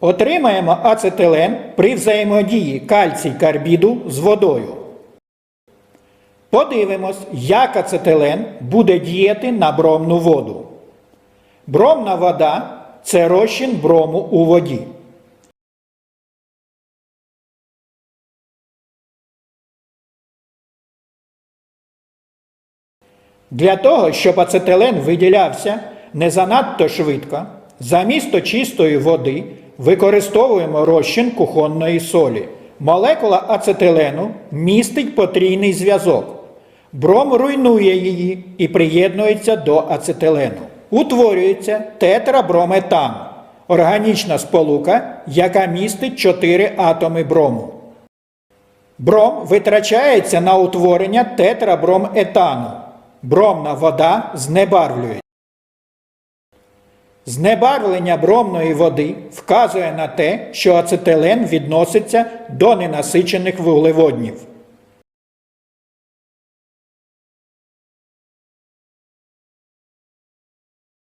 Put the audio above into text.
Отримаємо ацетилен при взаємодії кальцій карбіду з водою. Подивимось, як ацетилен буде діяти на бромну воду. Бромна вода це розчин брому у воді. Для того, щоб ацетилен виділявся не занадто швидко, замісто чистої води використовуємо розчин кухонної солі. Молекула ацетилену містить потрійний зв'язок. Бром руйнує її і приєднується до ацетилену. Утворюється тетраброметан – органічна сполука, яка містить 4 атоми брому. Бром витрачається на утворення тетраброметану. Бромна вода знебарвлює. Знебарвлення бромної води вказує на те, що ацетилен відноситься до ненасичених вуглеводнів.